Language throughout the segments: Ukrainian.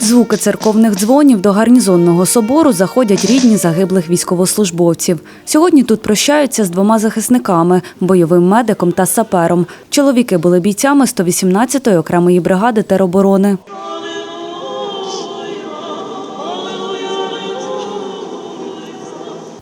Під звуки церковних дзвонів до гарнізонного собору заходять рідні загиблих військовослужбовців. Сьогодні тут прощаються з двома захисниками бойовим медиком та сапером. Чоловіки були бійцями 118-ї окремої бригади тероборони. –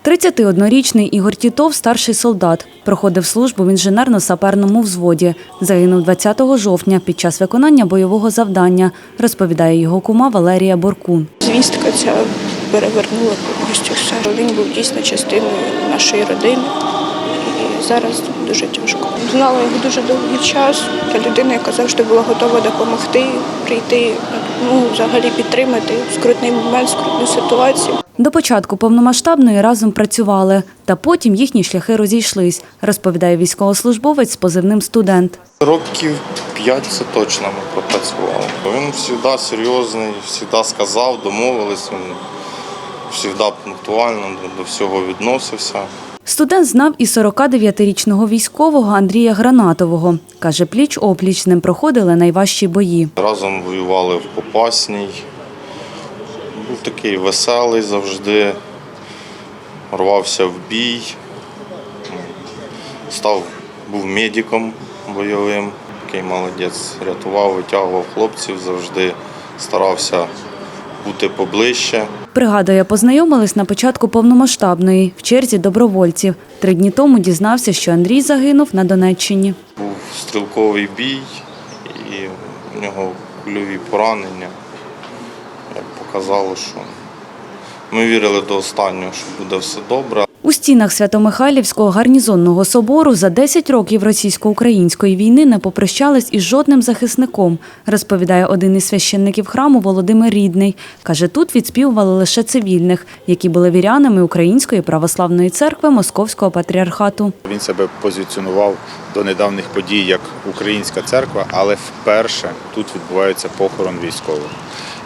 31-річний Ігор Тітов – старший солдат. Проходив службу в інженерно-саперному взводі. Загинув 20 жовтня під час виконання бойового завдання, розповідає його кума Валерія Боркун. Звістка ця перевернула повністю все. Він був дійсно частиною нашої родини. Зараз дуже тяжко. Знала його дуже довгий час. Та людина, яка завжди була готова допомогти, прийти, ну, взагалі підтримати в скрутний момент, скрутну ситуацію. До початку повномасштабної разом працювали, та потім їхні шляхи розійшлись, розповідає військовослужбовець з позивним студент. Років п'ять це точно ми пропрацювали. Він завжди серйозний, завжди сказав, домовились. Він завжди пунктуально до- до всього відносився. Студент знав і 49-річного військового Андрія Гранатового. Каже, пліч-опліч з ним проходили найважчі бої. Разом воювали в Попасній. Був такий веселий завжди, рвався в бій. Став, був медиком бойовим. Такий молодець, рятував, витягував хлопців, завжди старався бути поближче. Пригадує, познайомились на початку повномасштабної в черзі добровольців. Три дні тому дізнався, що Андрій загинув на Донеччині. Був стрілковий бій, і в нього кульові поранення. Як показало, що ми вірили до останнього, що буде все добре. У стінах Свято-Михайлівського гарнізонного собору за 10 років російсько-української війни не попрощались із жодним захисником, розповідає один із священників храму Володимир Рідний. Каже, тут відспівували лише цивільних, які були вірянами Української православної церкви Московського патріархату. Він себе позиціонував до недавніх подій як українська церква, але вперше тут відбувається похорон військових.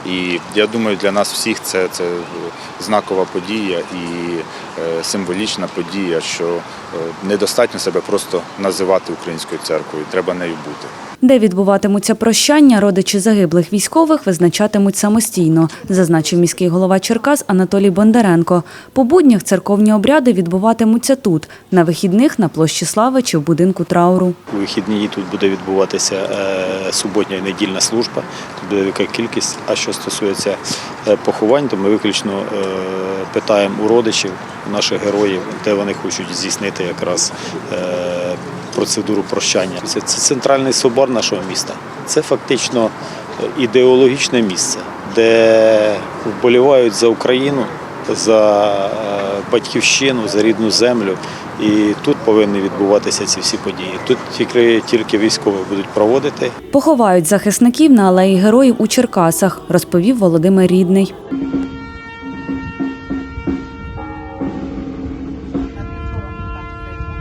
І я думаю, для нас всіх це, це знакова подія і символічна подія, що е, недостатньо себе просто називати українською церквою, треба нею бути. Де відбуватимуться прощання, родичі загиблих військових визначатимуть самостійно, зазначив міський голова Черкас Анатолій Бондаренко. По буднях церковні обряди відбуватимуться тут, на вихідних на площі Слави чи в будинку трауру. У вихідні тут буде відбуватися е, суботня і недільна служба. Тут буде велика кількість. А що стосується е, поховань, то ми виключно е, питаємо у родичів наших героїв, де вони хочуть здійснити якраз е, процедуру прощання. Це, це центральний собор нашого міста. Це фактично ідеологічне місце, де вболівають за Україну, за е, батьківщину, за рідну землю. І тут повинні відбуватися ці всі події. Тут тільки, тільки військові будуть проводити. Поховають захисників на алеї героїв у Черкасах, розповів Володимир Рідний.